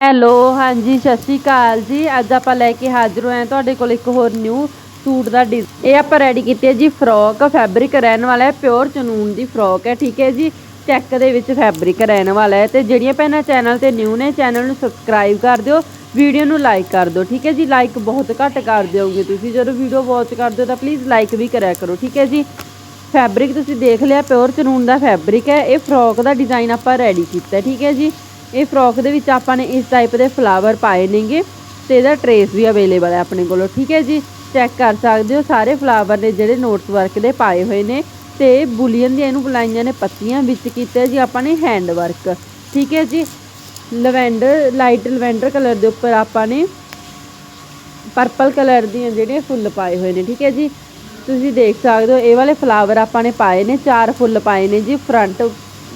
Hello, ਹਾਂਜੀ, ਸਤਿ ਸ਼੍ਰੀ ਅਕਾਲ ਜੀ। ਅੱਜ ਆਪਾਂ ਲੈ ਕੇ ਹਾਜ਼ਰ ਹੋਏ ਹਾਂ ਤੁਹਾਡੇ ਕੋਲ ਇੱਕ ਹੋਰ ਨਿਊ ਸੂਟ ਦਾ ਡਿਜ਼ ਇਹ ਆਪਾਂ ਰੈਡੀ ਕੀਤੀ ਹੈ ਜੀ ਫਰੋਕ ਫੈਬਰਿਕ ਰਹਿਣ ਵਾਲਾ ਹੈ ਪਿਓਰ ਚਨੂਨ ਦੀ ਫਰੋਕ ਹੈ, ਠੀਕ ਹੈ ਜੀ? ਚੈੱਕ ਦੇ ਵਿੱਚ ਫੈਬਰਿਕ ਰਹਿਣ ਵਾਲਾ ਹੈ। ਤੇ ਜਿਹੜੀਆਂ ਭੈਣਾਂ ਚੈਨਲ ਤੇ ਨਿਊ ਨੇ ਚੈਨਲ ਨੂੰ ਸਬਸਕ੍ਰਾਈਬ ਕਰ ਦਿਓ ਵੀਡੀਓ ਨੂੰ ਲਾਈਕ ਕਰ ਦਿਓ, ਠੀਕ ਹੈ ਜੀ? ਲਾਈਕ ਬਹੁਤ ਘੱਟ ਕਰ ਦਿਓਗੇ ਤੁਸੀਂ। ਜਦੋਂ ਵੀਡੀਓ ਵਾਚ ਕਰਦੇ ਹੋ ਤਾਂ ਪਲੀਜ਼ ਲਾਈਕ ਵੀ ਕਰਿਆ ਕਰੋ, ਠੀਕ ਹੈ ਜੀ? ਫੈਬਰਿਕ ਤੁਸੀਂ ਦੇਖ ਲਿਆ ਪਿਓਰ ਚਨੂਨ ਦਾ ਫੈਬਰਿਕ ਹੈ। ਇਹ ਫਰੋਕ ਦਾ ਡਿਜ਼ਾਈਨ ਆਪਾਂ ਰੈਡੀ ਕੀਤਾ, ਠੀਕ ਹੈ ਜੀ? ਇਹ ਫਰੋਕ ਦੇ ਵਿੱਚ ਆਪਾਂ ਨੇ ਇਸ ਟਾਈਪ ਦੇ ਫਲਾਵਰ ਪਾਏ ਨੇਗੇ ਤੇ ਇਹਦਾ ਟਰੇਸ ਵੀ ਅਵੇਲੇਬਲ ਹੈ ਆਪਣੇ ਕੋਲੋਂ, ਠੀਕ ਹੈ ਜੀ? ਚੈੱਕ ਕਰ ਸਕਦੇ ਹੋ, ਸਾਰੇ ਫਲਾਵਰ ਨੇ ਜਿਹੜੇ ਨੋਟਸ ਵਰਕ ਦੇ ਪਾਏ ਹੋਏ ਨੇ ਤੇ ਬੁਲੀਅਨ ਦੀਆਂ ਇਹਨੂੰ ਬੁਲਾਈਆਂ ਨੇ ਪੱਤੀਆਂ ਵਿੱਚ ਕੀਤਾ ਜੀ ਆਪਾਂ ਨੇ ਹੈਂਡ ਵਰਕ ਠੀਕ ਹੈ ਜੀ? ਲਵੈਂਡਰ ਲਾਈਟ ਲਵੈਂਡਰ ਕਲਰ ਦੇ ਉੱਪਰ ਆਪਾਂ ਨੇ ਪਰਪਲ ਕਲਰ ਦੀਆਂ ਜਿਹੜੇ ਫੁੱਲ ਪਾਏ ਹੋਏ ਨੇ, ਠੀਕ ਹੈ ਜੀ? ਤੁਸੀਂ ਦੇਖ ਸਕਦੇ ਹੋ, ਇਹ ਵਾਲੇ ਫਲਾਵਰ ਆਪਾਂ ਨੇ ਪਾਏ ਨੇ, ਚਾਰ ਫੁੱਲ ਪਾਏ ਨੇ ਜੀ ਫਰੰਟ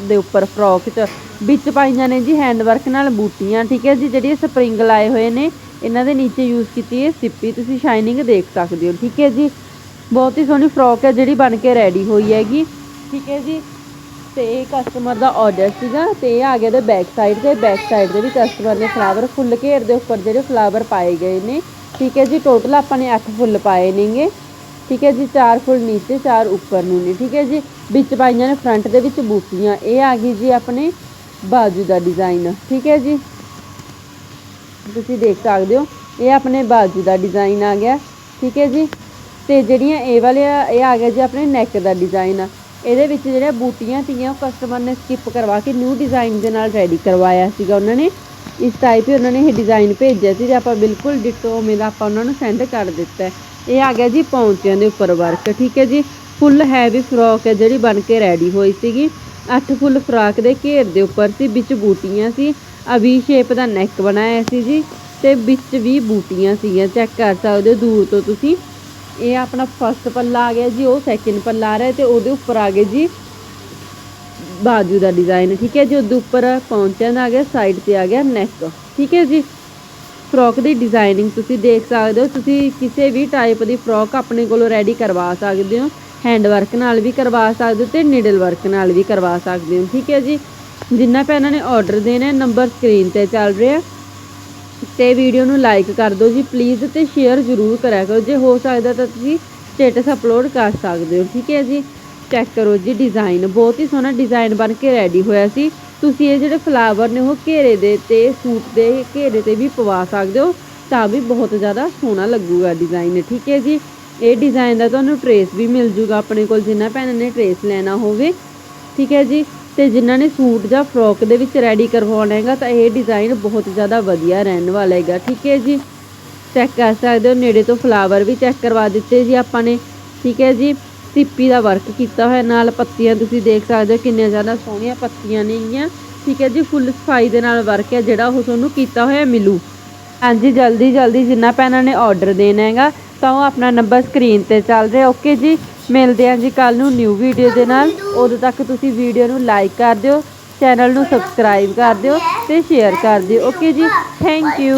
ਦੇ ਉੱਪਰ ਫਰੋਕ 'ਚ। ਵਿੱਚ ਪਾਈਆਂ ਨੇ ਜੀ ਹੈਂਡ ਵਰਕ ਨਾਲ ਬੂਟੀਆਂ, ਠੀਕ ਹੈ ਜੀ? ਜਿਹੜੀ ਸਪਰਿੰਗ ਲਾਏ ਹੋਏ ਨੇ, ਇਹਨਾਂ ਦੇ ਨੀਚੇ ਯੂਜ਼ ਕੀਤੀ ਹੈ ਸਿੱਪੀ। ਤੁਸੀਂ ਸ਼ਾਈਨਿੰਗ ਦੇਖ ਸਕਦੇ ਹੋ, ਠੀਕ ਹੈ ਜੀ? ਬਹੁਤ ਹੀ ਸੋਹਣੀ ਫਰੋਕ ਹੈ ਜਿਹੜੀ ਬਣ ਕੇ ਰੈਡੀ ਹੋਈ ਹੈਗੀ, ਠੀਕ ਹੈ ਜੀ? ਤੇ ਇਹ ਕਸਟਮਰ ਦਾ ਆਰਡਰ ਸੀਗਾ ਤੇ ਇਹ ਆ ਗਿਆ ਦੇ ਬੈਕ ਸਾਈਡ ਤੇ। ਬੈਕ ਸਾਈਡ ਦੇ ਵੀ ਕਸਟਮਰ ਨੇ ਫਲਾਵਰ ਫੁੱਲ ਘੇਰ ਦੇ ਉੱਪਰ ਜਿਹੜੇ ਫਲਾਵਰ ਪਾਏ ਗਏ ਨੇ, ਠੀਕ ਹੈ ਜੀ? ਟੋਟਲ ਆਪਾਂ ਨੇ 8 ਫੁੱਲ ਪਾਏ ਨੇਗੇ। ਠੀਕ ਹੈ ਜੀ, ਚਾਰ ਫੁੱਲ ਨੀਚੇ, ਚਾਰ ਉੱਪਰ ਨੂੰ ਨੇ, ਠੀਕ ਹੈ ਜੀ। ਵਿੱਚ ਪਾਈਆਂ ਨੇ ਫਰੰਟ ਦੇ ਵਿੱਚ ਬੂਟੀਆਂ, ਇਹ ਆ ਗਈ ਜੀ ਆਪਣੇ ਬਾਜੂ ਦਾ ਡਿਜ਼ਾਈਨ, ਠੀਕ ਹੈ ਜੀ। ਤੁਸੀਂ ਦੇਖ ਸਕਦੇ ਹੋ, ਇਹ ਆਪਣੇ ਬਾਜੂ ਦਾ ਡਿਜ਼ਾਈਨ ਆ ਗਿਆ, ਠੀਕ ਹੈ ਜੀ। ਤੇ ਜਿਹੜੀਆਂ ਇਹ ਵਾਲੇ ਇਹ ਆ ਗਿਆ ਜੀ ਆਪਣੇ ਨੈਕ ਦਾ ਡਿਜ਼ਾਈਨ। ਇਹਦੇ ਵਿੱਚ ਜਿਹੜੀਆਂ ਬੂਟੀਆਂ ਤੀਆਂ ਉਹ ਕਸਟਮਰ ਨੇ ਸਕਿਪ ਕਰਵਾ ਕੇ ਨਿਊ ਡਿਜ਼ਾਈਨ ਦੇ ਨਾਲ ਰੈਡੀ ਕਰਵਾਇਆ ਸੀਗਾ ਉਹਨਾਂ ਨੇ। ਇਸ ਟਾਈਪ ਹੀ ਉਹਨਾਂ ਨੇ ਇਹ ਡਿਜ਼ਾਈਨ ਭੇਜਿਆ ਸੀ ਤੇ ਆਪਾਂ ਬਿਲਕੁਲ ਡਿਟੋ ਉਵੇਂ ਦਾ ਆਪਾਂ ਉਹਨਾਂ ਨੂੰ ਸੈਂਡ ਕਰ ਦਿੱਤਾ ਇਹ ਆ ਗਿਆ ਜੀ ਪੌਂਚਿਆਂ ਦੇ ਉੱਪਰ ਵਰਕ, ਠੀਕ ਹੈ ਜੀ। ਫੁੱਲ ਹੈਵੀ ਫਰੋਕ ਹੈ ਜਿਹੜੀ ਬਣ ਕੇ ਰੈਡੀ ਹੋਈ ਸੀਗੀ। ਅੱਠ ਫੁੱਲ ਫਰਾਕ ਦੇ ਘੇਰ ਦੇ ਉੱਪਰ ਸੀ, ਵਿੱਚ ਬੂਟੀਆਂ ਸੀ। ਆ ਵੀ ਸ਼ੇਪ ਦਾ ਨੈਕ ਬਣਾਇਆ ਸੀ ਜੀ ਤੇ ਵਿੱਚ ਵੀ ਬੂਟੀਆਂ ਸੀਗੀਆਂ। ਚੈੱਕ ਕਰ ਸਕਦੇ ਹੋ ਦੂਰ ਤੋਂ ਤੁਸੀਂ। ਇਹ ਆਪਣਾ ਫਸਟ ਪੱਲਾ ਆ ਗਿਆ ਜੀ, ਉਹ ਸੈਕਿੰਡ ਪੱਲਾ ਆ ਰਿਹਾ ਤੇ ਉਹਦੇ ਉੱਪਰ ਆ ਗਏ ਜੀ ਬਾਜੂ ਦਾ ਡਿਜ਼ਾਈਨ ਠੀਕ ਹੈ ਜੀ। ਉਹਦੇ ਉੱਪਰ ਪੌਂਚਿਆਂ ਦਾ ਆ ਗਿਆ ਸਾਈਡ ਤੇ ਆ ਗਿਆ ਨੈਕ ਠੀਕ ਹੈ ਜੀ। ਫਰੋਕ ਦੀ ਡਿਜ਼ਾਈਨਿੰਗ ਤੁਸੀਂ ਦੇਖ ਸਕਦੇ ਹੋ। ਤੁਸੀਂ ਕਿਸੇ ਵੀ ਟਾਈਪ ਦੀ ਫਰੋਕ ਆਪਣੇ ਕੋਲੋਂ ਰੈਡੀ ਕਰਵਾ ਸਕਦੇ ਹੋ। ਹੈਂਡ ਵਰਕ ਨਾਲ ਵੀ ਕਰਵਾ ਸਕਦੇ ਹੋ ਤੇ ਨੀਡਲ ਵਰਕ ਨਾਲ ਵੀ ਕਰਵਾ ਸਕਦੇ ਹੋ। ਠੀਕ ਹੈ ਜੀ? ਜਿੰਨਾ ਭੈਣਾਂ ਨੇ ਆਰਡਰ ਦੇਣਾ ਨੰਬਰ ਸਕਰੀਨ ਤੇ ਚੱਲ ਰਿਹਾ ਤੇ ਵੀਡੀਓ ਨੂੰ ਲਾਈਕ ਕਰ ਦਿਓ ਜੀ ਪਲੀਜ਼ ਤੇ ਸ਼ੇਅਰ ਜ਼ਰੂਰ ਕਰਿਆ ਕਰੋ। ਜੇ ਹੋ ਸਕਦਾ ਤਾਂ ਤੁਸੀਂ ਸਟੇਟਸ ਅਪਲੋਡ ਕਰ ਸਕਦੇ ਹੋ। ਠੀਕ ਹੈ ਜੀ? ਚੈੱਕ ਕਰੋ ਜੀ ਡਿਜ਼ਾਈਨ ਬਹੁਤ ਹੀ ਸੋਹਣਾ ਡਿਜ਼ਾਈਨ ਬਣ ਕੇ ਰੈਡੀ ਹੋਇਆ ਸੀ। ਤੁਸੀਂ ਇਹ ਜਿਹੜੇ ਫਲਾਵਰ ਨੇ ਉਹ ਘੇਰੇ ਦੇ ਤੇ, ਸੂਟ ਦੇ ਘੇਰੇ ਤੇ ਵੀ ਪਵਾ ਸਕਦੇ ਹੋ, ਤਾਂ ਵੀ ਬਹੁਤ ਜ਼ਿਆਦਾ ਸੋਹਣਾ ਲੱਗੂਗਾ ਡਿਜ਼ਾਈਨ ਠੀਕ ਹੈ ਜੀ? ਇਹ ਡਿਜ਼ਾਈਨ ਦਾ ਤੁਹਾਨੂੰ ਟਰੇਸ ਵੀ ਮਿਲ ਜੂਗਾ, ਆਪਣੇ ਕੋਲ ਜਿੰਨਾ ਭੈਣਾਂ ਨੇ ਟਰੇਸ ਲੈਣਾ ਹੋਵੇ, ਠੀਕ ਹੈ ਜੀ? ਤੇ ਜਿਨ੍ਹਾਂ ਨੇ ਸੂਟ ਜਾਂ ਫਰੋਕ ਦੇ ਵਿੱਚ ਰੈਡੀ ਕਰਵਾਉਣਾ ਹੈਗਾ, ਤਾਂ ਇਹ ਡਿਜ਼ਾਈਨ ਬਹੁਤ ਜ਼ਿਆਦਾ ਵਧੀਆ ਰਹਿਣ ਵਾਲਾ ਹੈਗਾ, ਠੀਕ ਹੈ ਜੀ? ਚੈੱਕ ਕਰ ਸਕਦੇ ਹੋ, ਨੇੜੇ ਤੋਂ ਫਲਾਵਰ ਵੀ ਚੈੱਕ ਕਰਵਾ ਦਿੱਤੇ ਜੀ ਆਪਾਂ ਨੇ, ਠੀਕ ਹੈ ਜੀ? ਸਿੱਪੀ ਦਾ ਵਰਕ ਕੀਤਾ ਹੋਇਆ, ਨਾਲ ਪੱਤੀਆਂ ਤੁਸੀਂ ਦੇਖ ਸਕਦੇ ਹੋ ਕਿੰਨੀਆਂ ਜ਼ਿਆਦਾ ਸੋਹਣੀਆਂ ਪੱਤੀਆਂ ਨੇਗੀਆਂ ਠੀਕ ਹੈ ਜੀ ਫੁੱਲ ਸਫ਼ਾਈ ਦੇ ਨਾਲ ਵਰਕ ਹੈ, ਜਿਹੜਾ ਉਹ ਤੁਹਾਨੂੰ ਕੀਤਾ ਹੋਇਆ ਮਿਲੂ। ਹਾਂਜੀ, ਜਲਦੀ ਜਲਦੀ ਜਿੰਨਾ ਭੈਣਾਂ ਨੇ ਆਰਡਰ ਦੇਣਾ ਹੈਗਾ, ਤਾਂ ਉਹ ਆਪਣਾ ਨੰਬਰ ਸਕਰੀਨ ਤੇ ਚੱਲ ਰਿਹਾ। ਓਕੇ ਜੀ, ਮਿਲਦੇ ਹਾਂ ਜੀ ਕੱਲ ਨੂੰ ਨਿਊ ਵੀਡੀਓ ਦੇ ਨਾਲ। ਉਦੋਂ ਤੱਕ ਤੁਸੀਂ ਵੀਡੀਓ ਨੂੰ ਲਾਈਕ ਕਰ ਦਿਓ ਚੈਨਲ ਨੂੰ ਸਬਸਕ੍ਰਾਈਬ ਕਰ ਦਿਓ ਤੇ ਸ਼ੇਅਰ ਕਰ ਦਿਓ। ਓਕੇ ਜੀ ਥੈਂਕ ਯੂ